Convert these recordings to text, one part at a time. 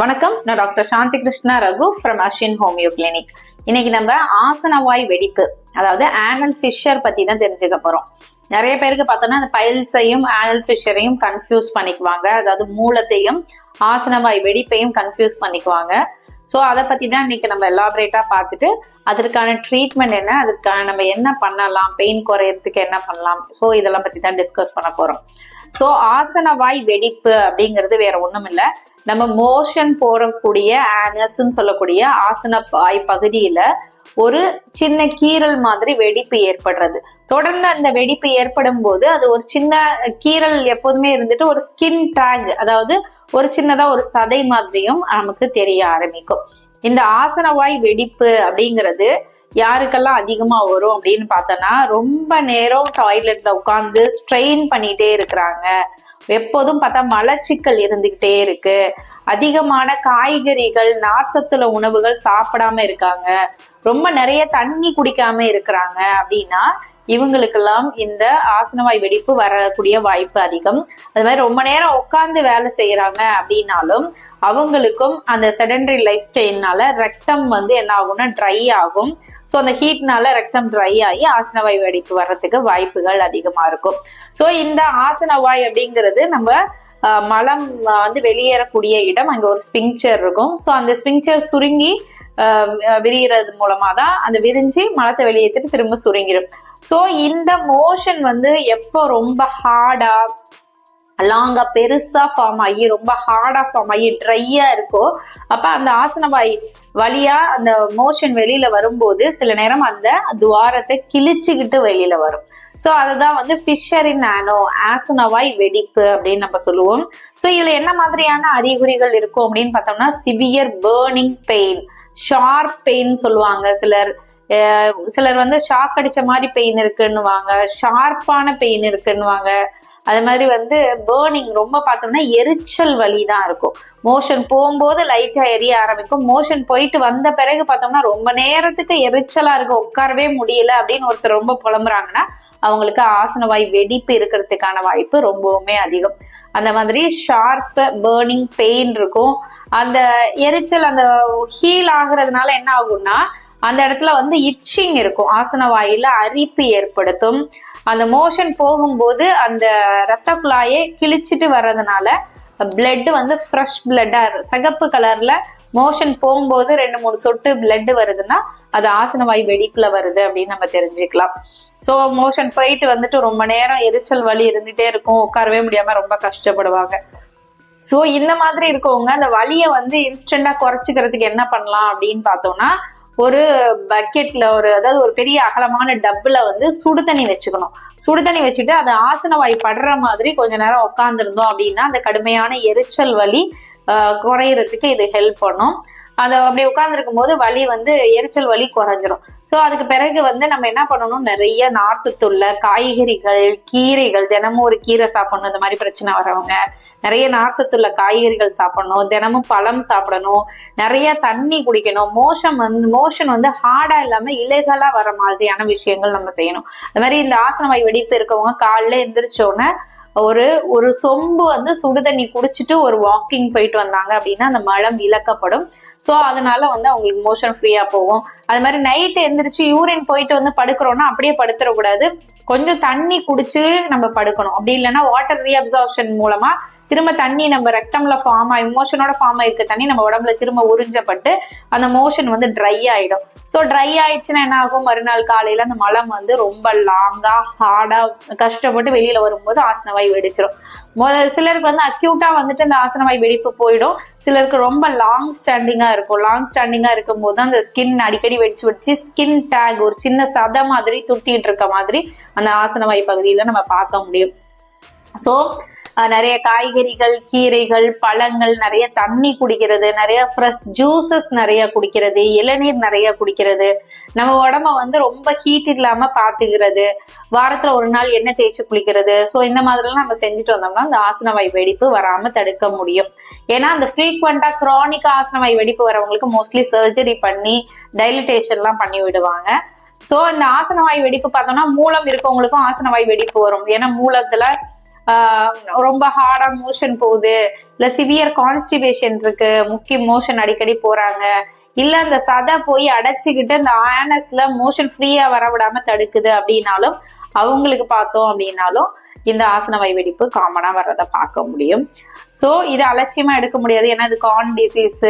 வணக்கம். நான் doctor Shanthi Krishna Raghu from Ashin homeo clinic இன்னைக்கு நம்ம ஆசனவாய் வெடிப்பு அதாவது ஆனல் ஃபிஷர் பத்தி தான் தெரிஞ்சுக்க போறோம். நிறைய பேருக்கு பார்த்தோம்னா அந்த பைல்ஸையும் ஆனல் ஃபிஷரையும் கன்ஃபியூஸ் பண்ணிக்குவாங்க. அதாவது மூலத்தையும் ஆசனவாய் வெடிப்பையும் கன்ஃபியூஸ் பண்ணிக்குவாங்க. ஸோ அதை பத்தி தான் இன்னைக்கு நம்ம எலாபரேட்டா பார்த்துட்டு அதற்கான ட்ரீட்மெண்ட் என்ன அதுக்கான நம்ம என்ன பண்ணலாம் பெயின் குறையறதுக்கு என்ன பண்ணலாம். ஸோ இதெல்லாம் பத்தி தான் டிஸ்கஸ் பண்ண போறோம். ஸோ ஆசனவாய் வெடிப்பு அப்படிங்கிறது வேற ஒன்றும் இல்லை நம்ம மோஷன் போறக்கூடிய ஆனஸ்ன்னு சொல்லக்கூடிய ஆசன பாய் பகுதியில ஒரு சின்ன கீறல் மாதிரி வெடிப்பு ஏற்படுறது. தொடர்ந்து அந்த வெடிப்பு ஏற்படும் போது அது ஒரு சின்ன கீறல் எப்போதுமே இருந்துட்டு ஒரு ஸ்கின் டேக் அதாவது ஒரு சின்னதா ஒரு சதை மாதிரியும் நமக்கு தெரிய ஆரம்பிக்கும். இந்த ஆசனவாய் வெடிப்பு அப்படிங்கிறது யாருக்கெல்லாம் அதிகமா வரும் அப்படின்னு பார்த்தோன்னா ரொம்ப நேரம் டாய்லெட்ல உட்காந்து ஸ்ட்ரெயின் பண்ணிட்டே இருக்கிறாங்க. எப்போதும் பார்த்தா மலச்சிக்கல் இருந்துகிட்டே இருக்கு. அதிகமான காய்கறிகள் நார்சத்துள்ள உணவுகள் சாப்பிடாம இருக்காங்க. ரொம்ப நிறைய தண்ணி குடிக்காம இருக்கிறாங்க அப்படின்னா இவங்களுக்கெல்லாம் இந்த ஆசனவாய் வெடிப்பு வரக்கூடிய வாய்ப்பு அதிகம். அது மாதிரி ரொம்ப நேரம் உட்கார்ந்து வேலை செய்யறாங்க அப்படின்னாலும் அவங்களுக்கும் அந்த செடன்டரி லைஃப் ஸ்டைல்னால ரத்தம் வந்து என்ன ஆகும்னா ட்ரை ஆகும். ஸோ அந்த ஹீட்னால ரத்தம் ட்ரை ஆகி ஆசனவாய் வெடிப்பு வர்றதுக்கு வாய்ப்புகள் அதிகமா இருக்கும். ஸோ இந்த ஆசனவாய் அப்படிங்கிறது நம்ம அஹ், மலம் வந்து வெளியேறக்கூடிய இடம். அங்க ஒரு ஸ்பிங்சர் இருக்கும். ஸோ அந்த ஸ்பிங்சர் சுருங்கி அஹ், விரிகிறது மூலமா தான் அந்த விரிஞ்சு மலத்தை வெளியேற்றிட்டு திரும்ப சுருங்கிடும் ஸோ இந்த மோஷன் வந்து எப்போ ரொம்ப ஹார்டா லாங்கா பெருசா ஃபார்ம் ஆகி ரொம்ப ஹார்டா ஃபார்ம் ஆகி ட்ரையா இருக்கோ. அப்ப அந்த ஆசனவாய் வழியா அந்த மோஷன் வெளியில வரும்போது சில நேரம் அந்த துவாரத்தை கிழிச்சுக்கிட்டு வெளியில வரும். ஸோ அதுதான் வந்து ஃபிஷரின் ஆனோ ஆசனவாய் வெடிப்பு அப்படின்னு நம்ம சொல்லுவோம். ஸோ இதுல என்ன மாதிரியான அறிகுறிகள் இருக்கும் அப்படின்னு பார்த்தோம்னா severe burning pain sharp pain சொல்லுவாங்க. சிலர் சிலர் வந்து ஷாக் அடிச்ச மாதிரி பெயின் இருக்குன்னுவாங்க. ஷார்ப்பான பெயின் இருக்குன்னுவாங்க. அது மாதிரி வந்து பேர்னிங் ரொம்ப பார்த்தோம்னா எரிச்சல் வலி தான் இருக்கும். மோஷன் போகும்போது லைட்டாக எரிய ஆரம்பிக்கும். மோஷன் போயிட்டு வந்த பிறகு பார்த்தோம்னா ரொம்ப நேரத்துக்கு எரிச்சலாக இருக்கும். உட்காரவே முடியல அப்படின்னு ஒருத்தர் ரொம்ப புலம்புறாங்கன்னா அவங்களுக்கு ஆசனவாய் வெடிப்பு இருக்கிறதுக்கான வாய்ப்பு ரொம்பவுமே அதிகம். அந்த மாதிரி ஷார்ப்பு பேர்னிங் பெயின் இருக்கும். அந்த எரிச்சல் அந்த ஹீல் ஆகுறதுனால என்ன ஆகும்னா அந்த இடத்துல வந்து இச்சிங் இருக்கும். ஆசன வாயில அரிப்பு ஏற்படுத்தும். அந்த மோஷன் போகும்போது அந்த ரத்த குழாயை கிழிச்சிட்டு வர்றதுனால பிளட் வந்து ஃப்ரெஷ் பிளட்டா சிகப்பு கலர்ல மோஷன் போகும்போது ரெண்டு மூணு சொட்டு பிளட் வருதுன்னா அது ஆசனவாய் வெடிக்குள்ள வருது அப்படின்னு நம்ம தெரிஞ்சுக்கலாம். ஸோ மோஷன் போயிட்டு வந்துட்டு ரொம்ப நேரம் எரிச்சல் வலி இருந்துட்டே இருக்கும். உட்காரவே முடியாம ரொம்ப கஷ்டப்படுவாங்க. ஸோ இந்த மாதிரி இருக்கவங்க அந்த வலியை வந்து இன்ஸ்டண்டா குறைச்சிக்கிறதுக்கு என்ன பண்ணலாம் அப்படின்னு பார்த்தோம்னா ஒரு பக்கெட்ல ஒரு அதாவது ஒரு பெரிய அகலமான டப்புல வந்து சுடு தண்ணி வச்சுக்கணும். சுடு தண்ணி வச்சுட்டு அது ஆசனவாய் படுற மாதிரி கொஞ்ச நேரம் உட்காந்துருந்தோம் அப்படின்னா அந்த கடுமையான எரிச்சல் வலி ஆஹ், குறையறதுக்கு இது ஹெல்ப் பண்ணும். அதை அப்படி உட்கார்ந்துருக்கும் போது வலி வந்து எரிச்சல் வலி குறைஞ்சிரும். ஸோ அதுக்கு பிறகு வந்து நம்ம என்ன பண்ணணும்? நிறைய நார்சத்துள்ள காய்கறிகள் கீரைகள் தினமும் ஒரு கீரை சாப்பிடணும். இந்த மாதிரி பிரச்சனை வரவங்க. நிறைய நார்சத்துள்ள காய்கறிகள் சாப்பிடணும். தினமும் பழம் சாப்பிடணும். நிறைய தண்ணி குடிக்கணும். மோஷன் வந்து மோஷன் வந்து ஹார்டா இல்லாம இலைகளா வர மாதிரியான விஷயங்கள் நம்ம செய்யணும். அது மாதிரி இந்த ஆசனவாய் வெடிப்பு இருக்கவங்க காலைல எந்திரிச்சோன்னே ஒரு ஒரு சொம்பு வந்து சுடு தண்ணி குடிச்சிட்டு ஒரு வாக்கிங் போயிட்டு வந்தாங்க அப்படின்னா அந்த மலம் இழக்கப்படும். ஸோ அதனால வந்து அவங்களுக்கு மோஷன் ஃப்ரீயா போகும். அது மாதிரி நைட் எந்திரிச்சு யூரின் போயிட்டு வந்து படுக்கிறோம்னா அப்படியே படுத்துடக்கூடாது கொஞ்சம் தண்ணி குடிச்சு நம்ம படுக்கணும். அப்படி இல்லைன்னா வாட்டர் ரீஅப்சார்ப்ஷன் மூலமா திரும்ப தண்ணி நம்ம ரெக்டம்ல ஃபார்ம் ஆகி மோஷனோட ஃபார்ம் ஆயிருக்க தண்ணி நம்ம உடம்புல திரும்ப உறிஞ்சப்பட்டு அந்த மோஷன் வந்து ட்ரை ஆயிடும். ஸோ ட்ரை ஆயிடுச்சுன்னா என்ன ஆகும்? மறுநாள் காலையில அந்த மலம் வந்து ரொம்ப லாங்கா ஹார்டா கஷ்டப்பட்டு வெளியில வரும்போது ஆசனவாய் வெடிச்சிடும் முத சிலருக்கு வந்து அக்யூட்டா வந்துட்டு அந்த ஆசனவாய் வெடிப்பு போயிடும். சிலருக்கு ரொம்ப லாங் ஸ்டாண்டிங்கா இருக்கும். லாங் ஸ்டாண்டிங்கா இருக்கும் போது அந்த ஸ்கின் அடிக்கடி வெடிச்சு வெடிச்சு ஸ்கின் டேக் ஒரு சின்ன சதை மாதிரி துத்திட்டு இருக்க மாதிரி அந்த ஆசனவாய் பகுதியில நம்ம பார்க்க முடியும். ஸோ நிறைய காய்கறிகள் கீரைகள் பழங்கள் நிறைய தண்ணி குடிக்கிறது நிறைய ஃப்ரெஷ் ஜூசஸ் நிறைய குடிக்கிறது இளநீர் நிறைய குடிக்கிறது. நம்ம உடம்ப வந்து ரொம்ப ஹீட் இல்லாம பாத்துக்கிறது. வாரத்துல ஒரு நாள் எண்ணெய் தேய்ச்சி குளிக்கிறது. ஸோ இந்த மாதிரிலாம் நம்ம செஞ்சுட்டு வந்தோம்னா அந்த ஆசனவாய் வெடிப்பு வராம தடுக்க முடியும். ஏன்னா அந்த ஃப்ரீக்வெண்டா கிரானிக் ஆசனவாய் வெடிப்பு வரவங்களுக்கு மோஸ்ட்லி சர்ஜரி பண்ணி டைலிட்டேஷன்லாம் பண்ணி விடுவாங்க. ஸோ இந்த ஆசனவாய் வெடிப்பு பார்த்தோம்னா மூலம் இருக்கவங்களுக்கும் ஆசனவாய் வெடிப்பு வரும். ஏன்னா மூலத்துல ரொம்ப ஹார்டா மோஷன் போகுது. இல்ல சிவியர் கான்ஸ்டிபேஷன் இருக்கு. முக்கிய மோஷன் அடிக்கடி போறாங்க. இல்ல அந்த சதை போய் அடைச்சிக்கிட்டு இந்த ஆனஸ்ல மோஷன் ஃப்ரீயா வர விடாம தடுக்குது அப்படின்னாலும் அவங்களுக்கு பார்த்தோம் அப்படின்னாலும் இந்த ஆசன வை வெடிப்பு காமனா வர்றதை பார்க்க முடியும். ஸோ இது அலட்சியமா எடுக்க முடியாது. ஏன்னா இது கார்ன் டிசீஸ்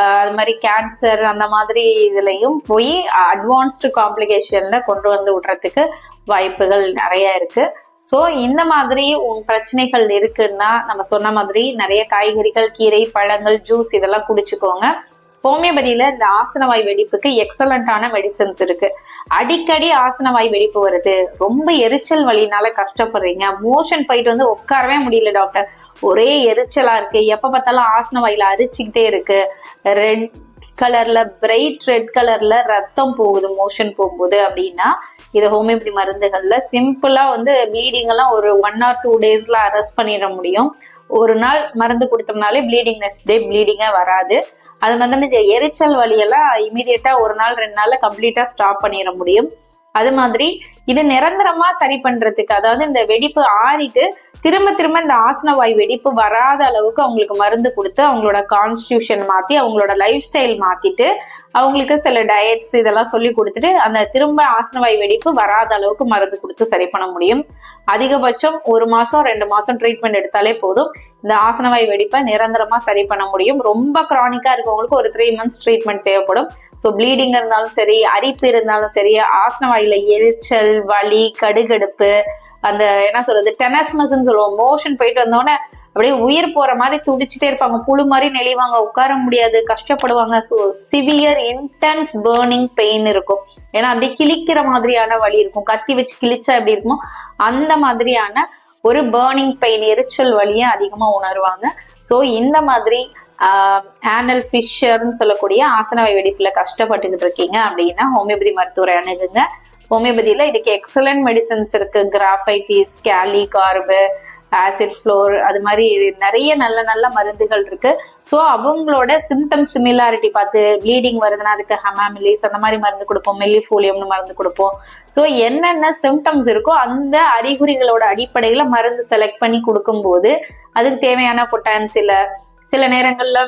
அது மாதிரி கேன்சர் அந்த மாதிரி இதுலயும் போய் அட்வான்ஸ்டு காம்ப்ளிகேஷன்ல கொண்டு வந்து விடுறதுக்கு வாய்ப்புகள் நிறைய இருக்கு. ஸோ இந்த மாதிரி உன் பிரச்சனைகள் இருக்குன்னா நம்ம சொன்ன மாதிரி நிறைய காய்கறிகள் கீரை பழங்கள் ஜூஸ் இதெல்லாம் குடிச்சுக்கோங்க. ஹோமியோபதியில இந்த ஆசனவாய் வெடிப்புக்கு எக்ஸலண்டான மெடிசன்ஸ் இருக்கு. அடிக்கடி ஆசனவாய் வெடிப்பு வருது. ரொம்ப எரிச்சல் வழினால கஷ்டப்படுறீங்க. மோஷன் போயிட்டு வந்து உட்காரவே முடியல டாக்டர் ஒரே எரிச்சலா இருக்கு. எப்ப பார்த்தாலும் ஆசனவாயில அரிச்சுக்கிட்டே இருக்கு. ரெட் கலர்ல பிரைட் ரெட் கலர்ல ரத்தம் போகுது மோஷன் போகும்போது அப்படின்னா இது ஹோமியோபதி மருந்துகள்ல சிம்பிளா வந்து ப்ளீடிங் எல்லாம் ஒரு ஒன் ஆர் டூ டேஸ்ல அரெஸ்ட் பண்ணிட முடியும். ஒரு நாள் மருந்து கொடுத்தோம்னாலே ப்ளீடிங் நெக்ஸ்ட் டே ப்ளீடிங்கே வராது. அது வந்து எரிச்சல் வழியெல்லாம் இமீடியட்டா ஒரு நாள் ரெண்டு நாள்ல கம்ப்ளீட்டா ஸ்டாப் பண்ணிட முடியும். அது மாதிரி இது நிரந்தரமா சரி பண்றதுக்கு அதாவது இந்த வெடிப்பு ஆறிட்டு திரும்ப திரும்ப இந்த ஆசன வாய் வெடிப்பு வராத அளவுக்கு அவங்களுக்கு மருந்து கொடுத்து அவங்களோட கான்ஸ்டியூஷன் மாத்தி அவங்களோட லைஃப் ஸ்டைல் மாத்திட்டு அவங்களுக்கு சில டயட்ஸ் இதெல்லாம் சொல்லி கொடுத்துட்டு அந்த திரும்ப ஆசனவாய் வெடிப்பு வராத அளவுக்கு மருந்து கொடுத்து சரி பண்ண முடியும். அதிகபட்சம் ஒரு மாசம் ரெண்டு மாசம் ட்ரீட்மெண்ட் எடுத்தாலே போதும். இந்த ஆசனவாய் வெடிப்பை நிரந்தரமா சரி பண்ண முடியும். ரொம்ப கிரானிக்கா இருக்கவங்களுக்கு ஒரு த்ரீ மந்த்ஸ் ட்ரீட்மெண்ட் தேவைப்படும். ஸோ ப்ளீடிங் இருந்தாலும் சரி அரிப்பு இருந்தாலும் சரி ஆசனவாயில எரிச்சல் வலி கடுகடுப்பு அந்த என்ன சொல்றது டெனஸ்மஸ்ன்னு சொல்லுவோம். மோஷன் போயிட்டு வந்தோடனே அப்படியே உயிர் போற மாதிரி துடிச்சிட்டே இருப்பாங்க. புழு மாதிரி நெளிவாங்க. உட்கார முடியாது கஷ்டப்படுவாங்க. So severe intense burning pain இருக்கும். ஏன்னா அப்படியே கிழிக்கிற மாதிரியான வலி இருக்கும். கத்தி வச்சு கிழிச்சா எப்படி இருக்குமோ அந்த மாதிரியான ஒரு பேர்னிங் பெயின் எரிச்சல் வலியை அதிகமாக உணருவாங்க. ஸோ இந்த மாதிரி ஆனல் ஃபிஷர்னு சொல்லக்கூடிய ஆசனவை வெடிப்புல கஷ்டப்பட்டுக்கிட்டு இருக்கீங்க அப்படின்னா ஹோமியோபதி மருத்துவரை அணுகுங்க. ஹோமியோபதியில இதுக்கு எக்ஸலன்ட் மெடிசன்ஸ் இருக்கு. கிராஃபைட்டிஸ் கேலி கார்பு ஆசிட் ஃப்ளோர் அது மாதிரி நிறைய நல்ல நல்ல மருந்துகள் இருக்கு. ஸோ அவங்களோட சிம்டம் சிமிலாரிட்டி பார்த்து ப்ளீடிங் வருதுன்னா அதுக்கு ஹமாமிலிஸ் அந்த மாதிரி மருந்து கொடுப்போம். மெல்லிஃபோலியம்னு மருந்து கொடுப்போம். ஸோ என்னென்ன சிம்டம்ஸ் இருக்கோ அந்த அறிகுறிகளோட அடிப்படையில் மருந்து செலக்ட் பண்ணி கொடுக்கும்போது அதுக்கு தேவையான பொட்டான்சில சில நேரங்கள்ல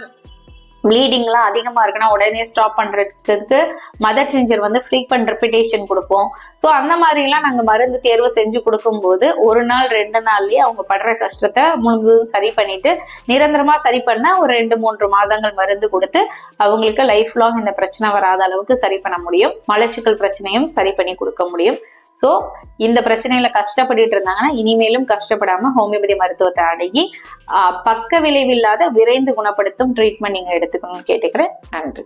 ப்ளீடிங்லாம் அதிகமாக இருக்குன்னா உடனே ஸ்டாப் பண்ணுறதுக்கு மதர் டிஞ்சர் வந்து ஃப்ரீக்வெண்ட் ரெப்பிடேஷன் கொடுப்போம் ஸோ அந்த மாதிரிலாம் நாங்கள் மருந்து தேர்வு செஞ்சு கொடுக்கும்போது ஒரு நாள் ரெண்டு நாள்லேயே அவங்க படுற கஷ்டத்தை முழுவதும் சரி பண்ணிட்டு நிரந்தரமாக சரி பண்ண ஒரு ரெண்டு மூன்று மாதங்கள் மருந்து கொடுத்து அவங்களுக்கு லைஃப் லாங் இந்த பிரச்சனை வராத அளவுக்கு சரி பண்ண முடியும். மலச்சிக்கல் பிரச்சனையும் சரி பண்ணி கொடுக்க முடியும். ஸோ இந்த பிரச்சனையில கஷ்டப்பட்டுட்டு இருந்தாங்கன்னா இனிமேலும் கஷ்டப்படாம ஹோமியோபதி மருத்துவத்தை அணுகி பக்க விளைவில்லாத விரைந்து குணப்படுத்தும் ட்ரீட்மெண்ட் நீங்க எடுத்துக்கணும்னு கேட்டுக்கிறேன். நன்றி.